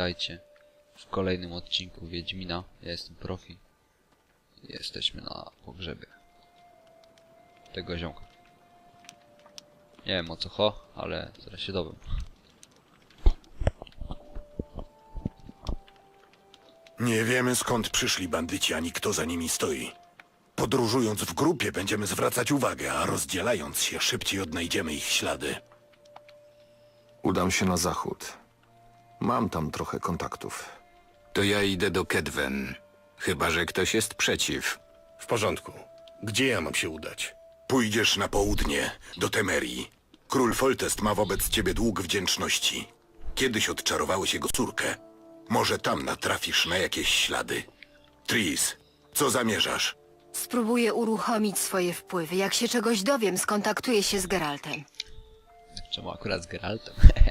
Witajcie w kolejnym odcinku Wiedźmina. Ja jestem Profi. Jesteśmy na pogrzebie tego ziomka. Nie wiem o co cho, ale zaraz się dowiem. Nie wiemy skąd przyszli bandyci, ani kto za nimi stoi. Podróżując w grupie będziemy zwracać uwagę, a rozdzielając się szybciej odnajdziemy ich ślady. Udam się na zachód. Mam tam trochę kontaktów. To ja idę do Kedwen. Chyba, że ktoś jest przeciw. W porządku. Gdzie ja mam się udać? Pójdziesz na południe, do Temerii. Król Foltest ma wobec ciebie dług wdzięczności. Kiedyś odczarowałeś jego córkę. Może tam natrafisz na jakieś ślady. Tris, co zamierzasz? Spróbuję uruchomić swoje wpływy. Jak się czegoś dowiem, skontaktuję się z Geraltem. Czemu akurat z Geraltem?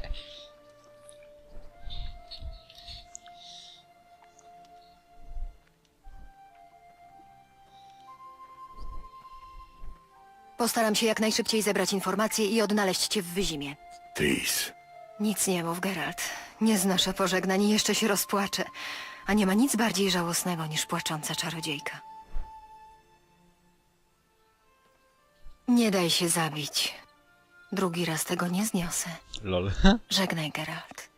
Postaram się jak najszybciej zebrać informacje i odnaleźć cię w Wyzimie. Tris, Nic nie mów, Geralt. Nie znoszę pożegnań i jeszcze się rozpłaczę. A nie ma nic bardziej żałosnego niż płacząca czarodziejka. Nie daj się zabić. Drugi raz tego nie zniosę. Lol. Żegnaj, Geralt.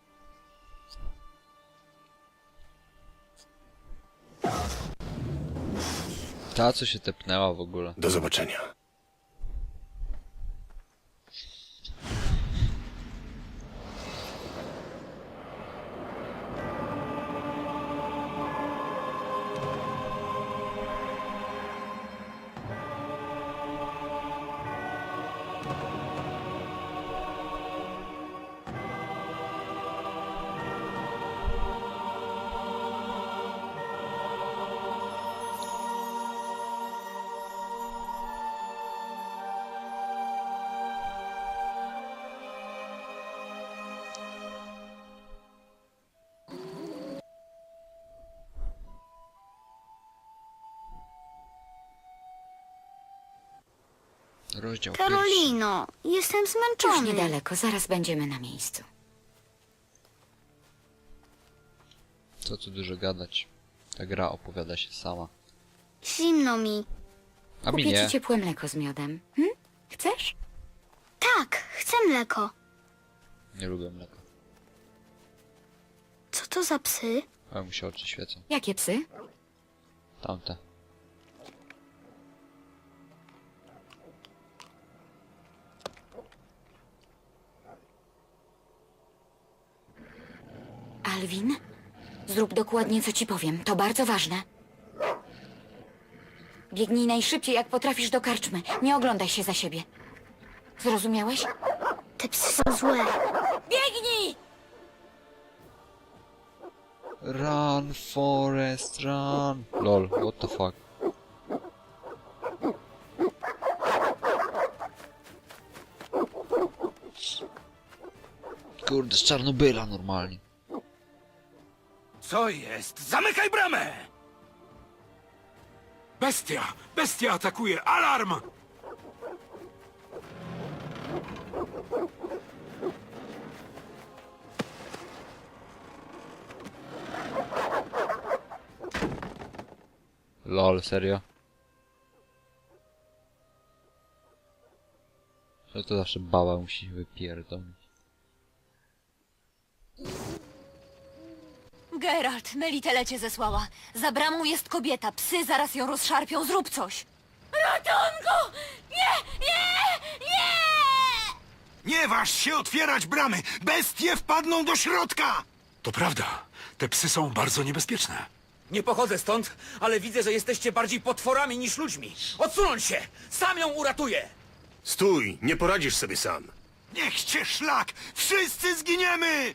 Ta co się tepnęła w ogóle. Do zobaczenia. Rozdział pierwszy. Karolino, jestem Już zmęczony. niedaleko, zaraz będziemy na miejscu. Co tu dużo gadać. Ta gra opowiada się sama. Zimno mi. A mi Kupię nie. ci ciepłe mleko z miodem. Hm? Chcesz? Tak, chcę mleko. Nie lubię mleka. Co to za psy? Ale mu się oczy świecą. Jakie psy? Tamte. Alwin? Zrób dokładnie, co ci powiem. To bardzo ważne. Biegnij najszybciej, jak potrafisz do karczmy. Nie oglądaj się za siebie. Zrozumiałeś? Te psy są złe. Biegnij! Run, Forest, run! Lol, what the fuck? Kurde, z Czarnobyla normalnie. Co jest? Zamykaj bramę! Bestia! Bestia atakuje! Alarm! Lol, serio? Że to zawsze baba musi wypierdolić. Geralt, Melitele cię zesłała. Za bramą jest kobieta. Psy zaraz ją rozszarpią. Zrób coś. Ratunku! Nie! Nie! Nie! Nie waż się otwierać bramy! Bestie wpadną do środka! To prawda. Te psy są bardzo niebezpieczne. Nie pochodzę stąd, ale widzę, że jesteście bardziej potworami niż ludźmi. Odsunąć się! Sam ją uratuję! Stój, nie poradzisz sobie sam. Niech cię szlak! Wszyscy zginiemy!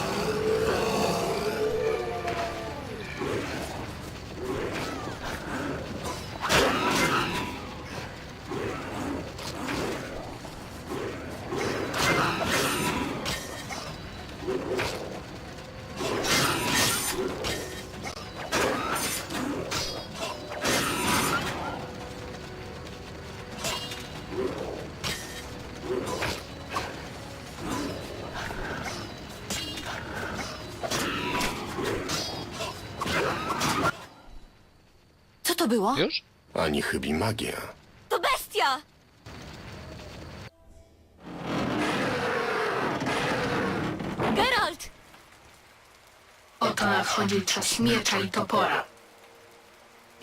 było? Już? Ani chybi magia. To bestia! Geralt! Oto nadchodzi czas miecza i topora.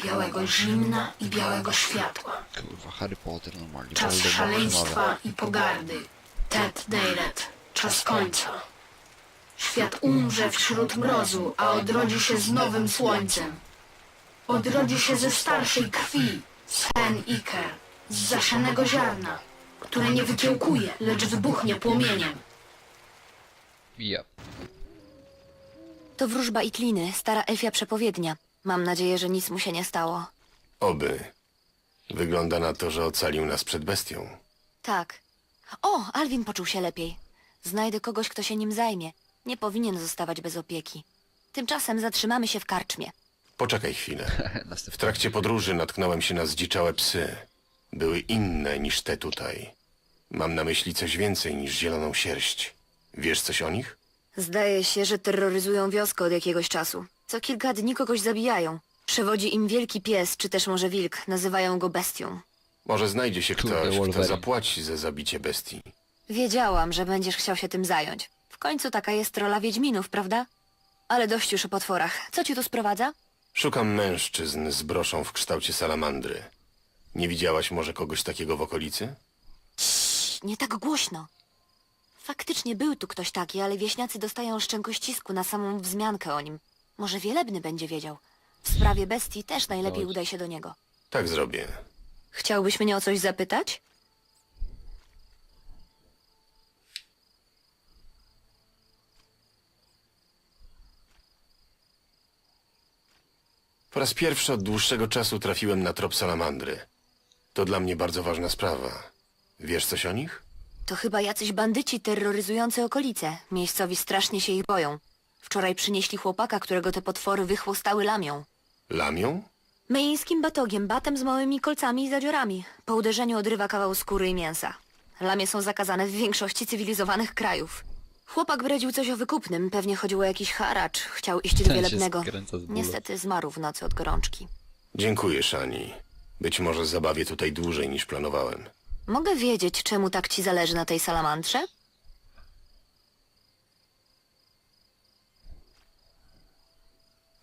Białego zimna i białego światła. Kurwa, Harry Potter normalnie. Czas Voldemort szaleństwa i pogardy. Ted Dayret. Czas końca. Świat umrze wśród mrozu, a odrodzi się z nowym słońcem. Odrodzi się ze starszej krwi, z hen Iker, z zasianego ziarna, które nie wykiełkuje, lecz wybuchnie płomieniem. Yep. To wróżba Itliny, stara elfia przepowiednia. Mam nadzieję, że nic mu się nie stało. Oby. Wygląda na to, że ocalił nas przed bestią. Tak. O, Alwin poczuł się lepiej. Znajdę kogoś, kto się nim zajmie. Nie powinien zostawać bez opieki. Tymczasem zatrzymamy się w karczmie. Poczekaj chwilę. W trakcie podróży natknąłem się na zdziczałe psy. Były inne niż te tutaj. Mam na myśli coś więcej niż zieloną sierść. Wiesz coś o nich? Zdaje się, że terroryzują wioskę od jakiegoś czasu. Co kilka dni kogoś zabijają. Przewodzi im wielki pies, czy też może wilk. Nazywają go bestią. Może znajdzie się Kurde, ktoś, kto Wolverine. zapłaci za zabicie bestii. Wiedziałam, że będziesz chciał się tym zająć. W końcu taka jest rola wiedźminów, prawda? Ale dość już o potworach. Co ci tu sprowadza? Szukam mężczyzn z broszą w kształcie salamandry. Nie widziałaś może kogoś takiego w okolicy? Cii, nie tak głośno. Faktycznie był tu ktoś taki, ale wieśniacy dostają szczękościsku na samą wzmiankę o nim. Może Wielebny będzie wiedział. W sprawie bestii też najlepiej Chodź. udaj się do niego. Tak zrobię. Chciałbyś mnie o coś zapytać? Po raz pierwszy od dłuższego czasu trafiłem na trop salamandry. To dla mnie bardzo ważna sprawa. Wiesz coś o nich? To chyba jacyś bandyci terroryzujący okolice. Miejscowi strasznie się ich boją. Wczoraj przynieśli chłopaka, którego te potwory wychłostały lamią. Lamią? Myjeńskim batogiem, batem z małymi kolcami i zadziorami. Po uderzeniu odrywa kawał skóry i mięsa. Lamie są zakazane w większości cywilizowanych krajów. Chłopak bredził coś o wykupnym, pewnie chodziło o jakiś haracz. Chciał iść do Ten się wielebnego. skręca z bólu. Niestety zmarł w nocy od gorączki. Dziękuję, Shani. Być może zabawię tutaj dłużej niż planowałem. Mogę wiedzieć, czemu tak ci zależy na tej salamandrze?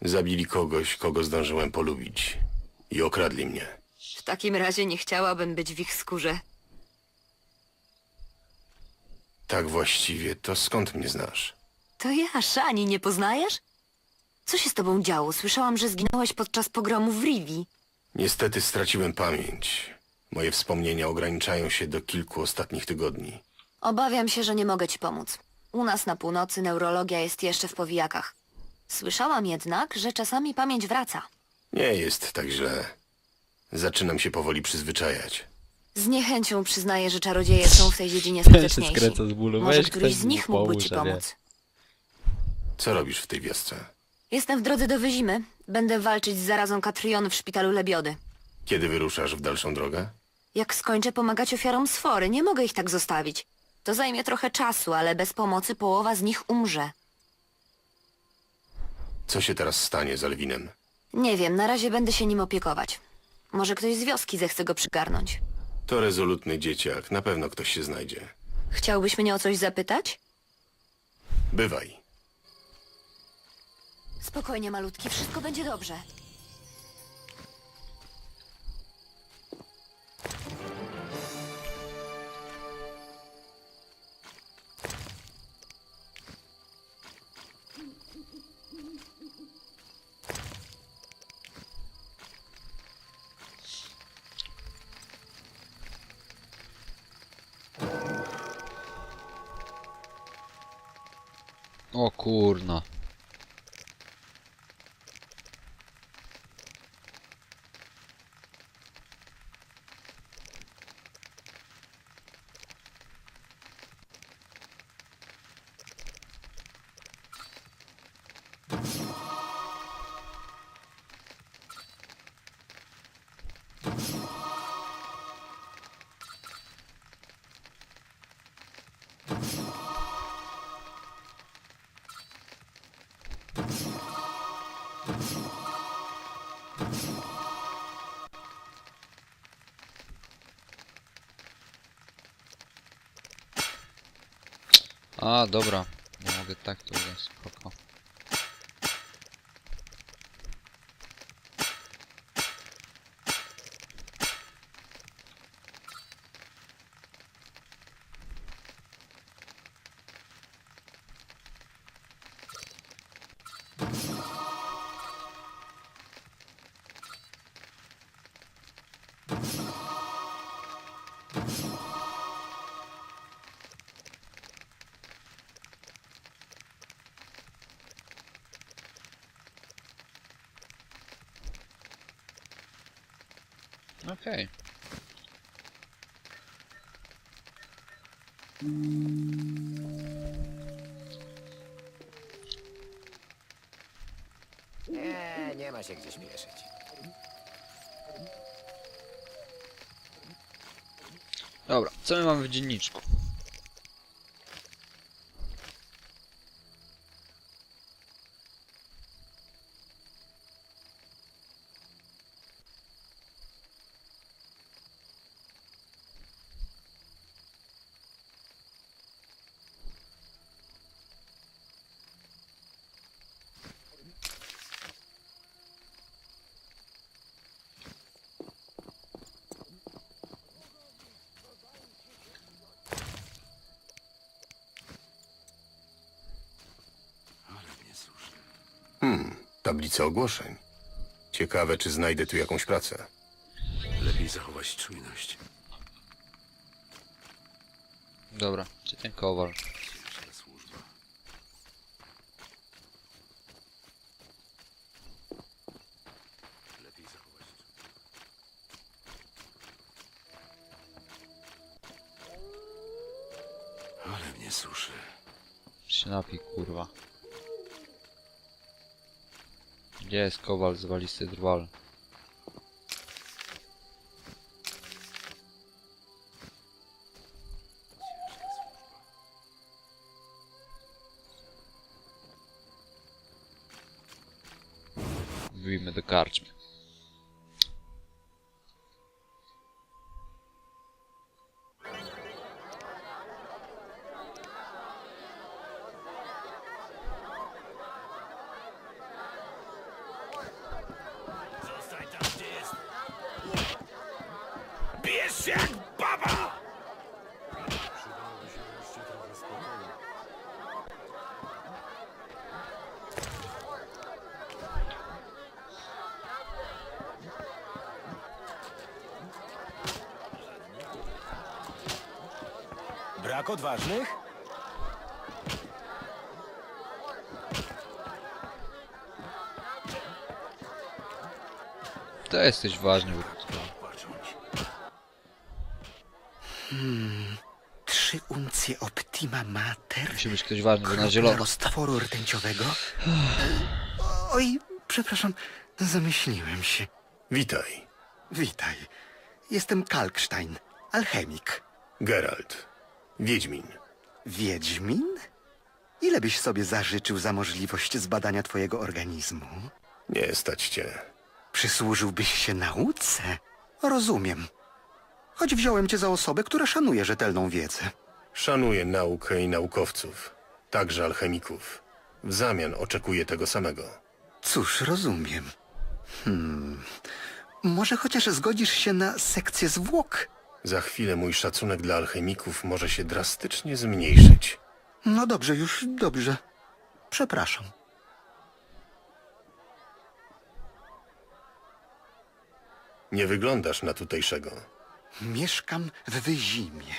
Zabili kogoś, kogo zdążyłem polubić. I okradli mnie. W takim razie nie chciałabym być w ich skórze. Tak właściwie, to skąd mnie znasz? To ja, Szani, nie poznajesz? Co się z tobą działo? Słyszałam, że zginąłeś podczas pogromu w Rivi. Niestety straciłem pamięć. Moje wspomnienia ograniczają się do kilku ostatnich tygodni. Obawiam się, że nie mogę ci pomóc. U nas na północy neurologia jest jeszcze w powijakach. Słyszałam jednak, że czasami pamięć wraca. Nie jest tak źle. Zaczynam się powoli przyzwyczajać. Z niechęcią przyznaję, że czarodzieje są w tej dziedzinie Ten się skuteczniejsi. skręca z bólu. Może Weź któryś ktoś z nich mógłby ci pomóż, a nie. pomóc. Co robisz w tej wiosce? Jestem w drodze do Wyzimy. Będę walczyć z zarazą Katrion w szpitalu Lebiody. Kiedy wyruszasz w dalszą drogę? Jak skończę pomagać ofiarom sfory, nie mogę ich tak zostawić. To zajmie trochę czasu, ale bez pomocy połowa z nich umrze. Co się teraz stanie z Alwinem? Nie wiem, na razie będę się nim opiekować. Może ktoś z wioski zechce go przygarnąć. To rezolutny dzieciak, na pewno ktoś się znajdzie. Chciałbyś mnie o coś zapytać? Bywaj. Spokojnie, malutki, wszystko będzie dobrze. O kurna. A, dobra. Nie mogę tak, to jest spoko. Okej. Nie, nie ma się gdzie śpieszyć. Dobra, co my mamy w dzienniczku? Hmm, tablica ogłoszeń. Ciekawe, czy znajdę tu jakąś pracę. Lepiej zachować czujność. Dobra, czy ten kowal? Ciężka służba. Lepiej zachować Ale mnie suszy. Się napij, kurwa. Gdzie jest kowal z walisty drwal? Wbijmy do karczmy. Brak odważnych? To jesteś ważny. bo- Trzy uncje Optima Mater. Musi być ktoś ważny, bo na zielono. roztworu rtęciowego. Oj, przepraszam, zamyśliłem się. Witaj, Witaj. Jestem Kalkstein, alchemik. Geralt. Wiedźmin. Wiedźmin? Ile byś sobie zażyczył za możliwość zbadania twojego organizmu? Nie stać cię. Przysłużyłbyś się nauce? Rozumiem. Choć wziąłem cię za osobę, która szanuje rzetelną wiedzę. Szanuję naukę i naukowców, także alchemików. W zamian oczekuję tego samego. Cóż, rozumiem. Hmm. Może chociaż zgodzisz się na sekcję zwłok? Za chwilę mój szacunek dla alchemików może się drastycznie zmniejszyć. No dobrze, już dobrze. Przepraszam. Nie wyglądasz na tutejszego. Mieszkam w Wyzimie.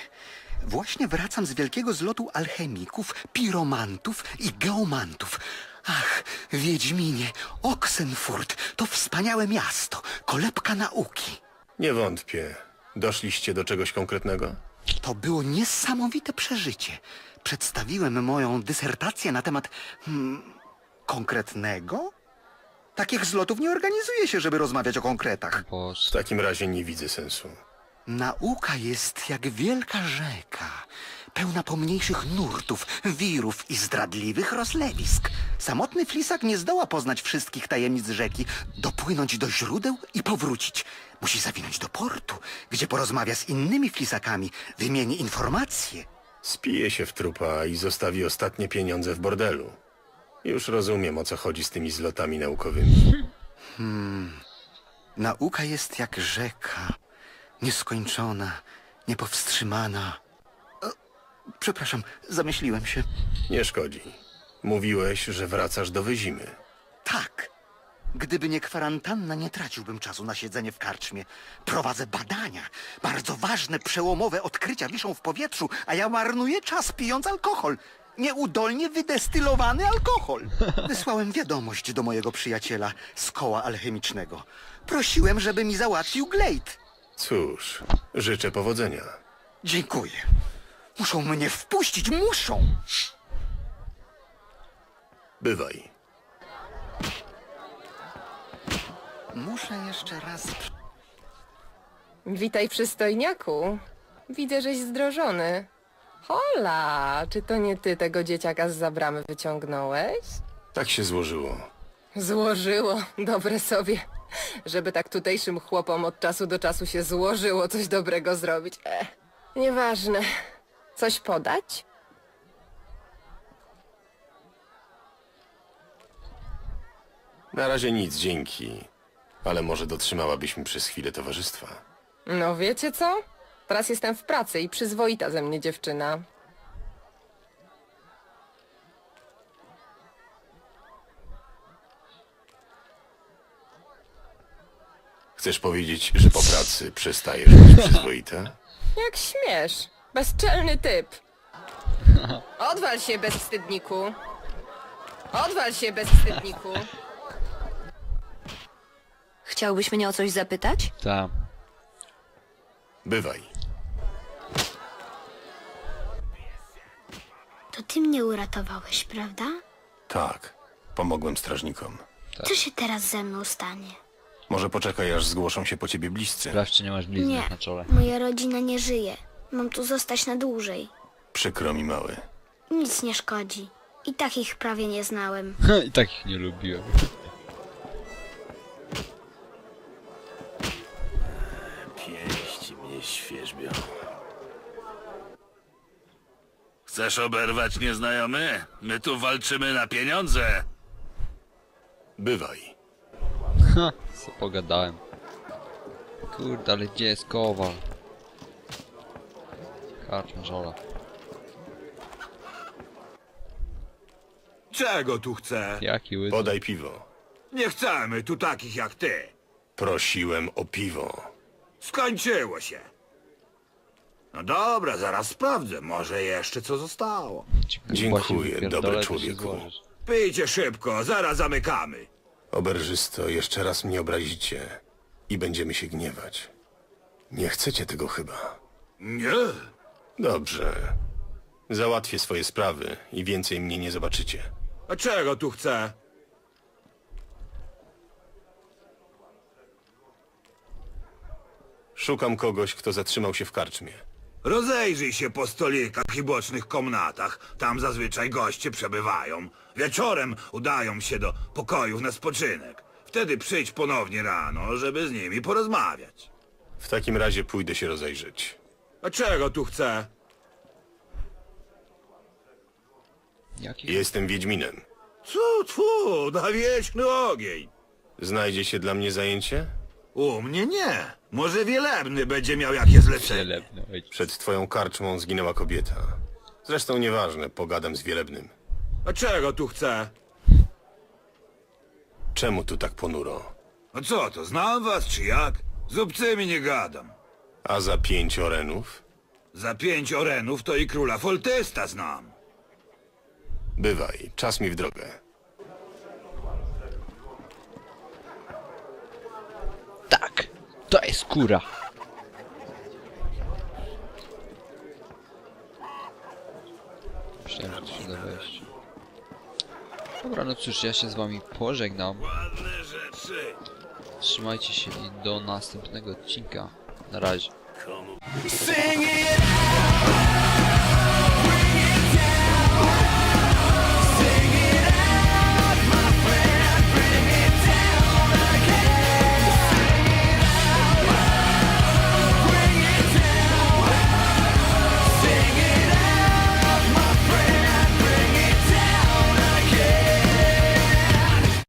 Właśnie wracam z wielkiego zlotu alchemików, piromantów i geomantów. Ach, Wiedźminie, Oxenfurt to wspaniałe miasto, kolebka nauki. Nie wątpię. Doszliście do czegoś konkretnego? To było niesamowite przeżycie. Przedstawiłem moją dysertację na temat hmm, konkretnego? Takich zlotów nie organizuje się, żeby rozmawiać o konkretach. W takim razie nie widzę sensu. Nauka jest jak wielka rzeka, pełna pomniejszych nurtów, wirów i zdradliwych rozlewisk. Samotny flisak nie zdoła poznać wszystkich tajemnic rzeki, dopłynąć do źródeł i powrócić. Musi zawinąć do portu, gdzie porozmawia z innymi flisakami, wymieni informacje Spije się w trupa i zostawi ostatnie pieniądze w bordelu. Już rozumiem, o co chodzi z tymi zlotami naukowymi. Nauka jest jak rzeka, nieskończona, niepowstrzymana. Przepraszam, zamyśliłem się. Nie szkodzi. Mówiłeś, że wracasz do Wyzimy. Tak. Gdyby nie kwarantanna, nie traciłbym czasu na siedzenie w karczmie. Prowadzę badania. Bardzo ważne, przełomowe odkrycia wiszą w powietrzu, a ja marnuję czas pijąc alkohol. Nieudolnie wydestylowany alkohol. Wysłałem wiadomość do mojego przyjaciela z koła alchemicznego. Prosiłem, żeby mi załatwił glejt. Cóż, życzę powodzenia. Dziękuję. Muszą mnie wpuścić, muszą! Bywaj. Muszę jeszcze raz... Witaj, przystojniaku. Widzę, żeś zdrożony. Hola, czy to nie ty tego dzieciaka z zabramy wyciągnąłeś? Tak się złożyło. Złożyło, dobre sobie. Żeby tak tutejszym chłopom od czasu do czasu się złożyło coś dobrego zrobić. Eh, nieważne. Coś podać? Na razie nic, dzięki. Ale może dotrzymałabyś mi przez chwilę towarzystwa. No wiecie co? Teraz jestem w pracy i przyzwoita ze mnie dziewczyna. Chcesz powiedzieć, że po pracy przestajesz być przyzwoita? Jak śmiesz. Bezczelny typ. Odwal się, bezwstydniku. Odwal się, bezwstydniku. Chciałbyś mnie o coś zapytać? Ta. Bywaj. To ty mnie uratowałeś, prawda? Tak. Pomogłem strażnikom. Co się teraz ze mną stanie? Może poczekaj, aż zgłoszą się po ciebie bliscy. Sprawdź, czy nie masz blizny Nie, na czole. moja rodzina nie żyje. Mam tu zostać na dłużej. Przykro mi, mały. Nic nie szkodzi. I tak ich prawie nie znałem. I tak ich nie lubiłem. Pięści mnie świeżbią. Chcesz oberwać nieznajomy? My tu walczymy na pieniądze. Bywaj. Ha, co pogadałem. Kurde, ale gdzie jest kowal? Żola. Czego tu chcę? Jaki łydy. Podaj piwo. Nie chcemy tu takich jak ty. Prosiłem o piwo. Skończyło się. No dobra, zaraz sprawdzę. Może jeszcze co zostało. Dziękuję, wypierdolę, dobry się człowieku. złożysz. Pijcie szybko, zaraz zamykamy. Oberżysto, jeszcze raz mnie obrazicie i będziemy się gniewać. Nie chcecie tego chyba. Nie. Dobrze. Załatwię swoje sprawy i więcej mnie nie zobaczycie. A czego tu chcę? Szukam kogoś, kto zatrzymał się w karczmie. Rozejrzyj się po stolikach i bocznych komnatach. Tam zazwyczaj goście przebywają. Wieczorem udają się do pokojów na spoczynek. Wtedy przyjdź ponownie rano, żeby z nimi porozmawiać. W takim razie pójdę się rozejrzeć. A czego tu chcę? Jaki Jestem Wiedźminem. Cu, tfu, na wieczny ogień. Znajdzie się dla mnie zajęcie? U mnie nie. Może wielebny będzie miał jakie zlecenie. Wielebny. Przed twoją karczmą zginęła kobieta. Zresztą nieważne, pogadam z Wielebnym. A czego tu chcę? Czemu tu tak ponuro? A co to, znam was czy jak? Z obcymi nie gadam. A za pięć orenów? Za pięć orenów to i króla Foltesta znam. Bywaj, czas mi w drogę. Tak! To jest kura! Myślałem, że to się da wejść. Dobra, no cóż, ja się z wami pożegnam. Ładne rzeczy. Trzymajcie się i do następnego odcinka. Na razie.